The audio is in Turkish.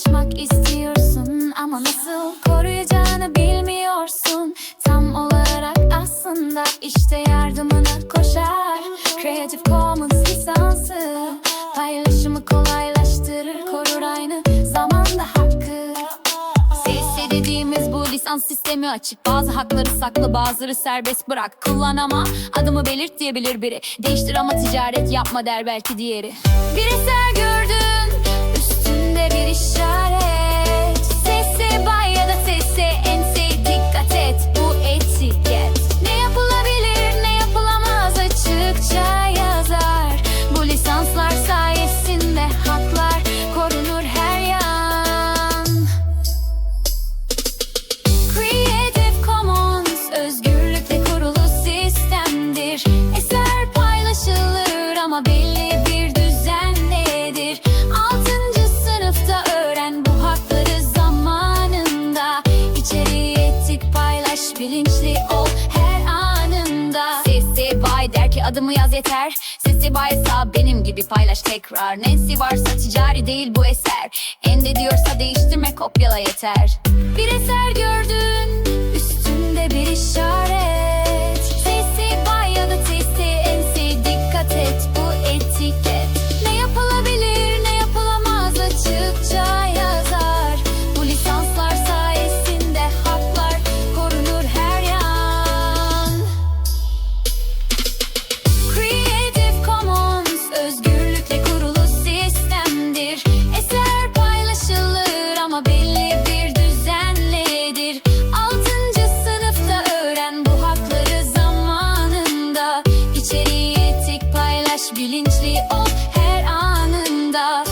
ulaşmak istiyorsun Ama nasıl koruyacağını bilmiyorsun. Tam olarak aslında işte yardımına koşar. Creative Commons lisansı Paylaşımı kolaylaştırır Korur aynı zamanda hakkı. CC dediğimiz bu lisans sistemi açık. Bazı hakları saklı bazıları serbest bırak. Kullan ama adımı belirt diyebilir biri. Değiştir ama ticaret yapma der belki diğeri. Bireysel gördü işaret. Sese da sese ense dikkat et. Ne yapılabilir ne yapılamaz? Açıkça yazar. Bu lisanslar sayesinde haklar korunur her yan. Creative Commons özgürlükle kurulu sistemdir. Eser paylaşılır ama belli Bay der ki adımı yaz yeter. Sesi baysa benim gibi paylaş tekrar. Nesi varsa ticari değil bu eser. Ende diyorsa değiştirme kopyala yeter. Bir eser ol her anında.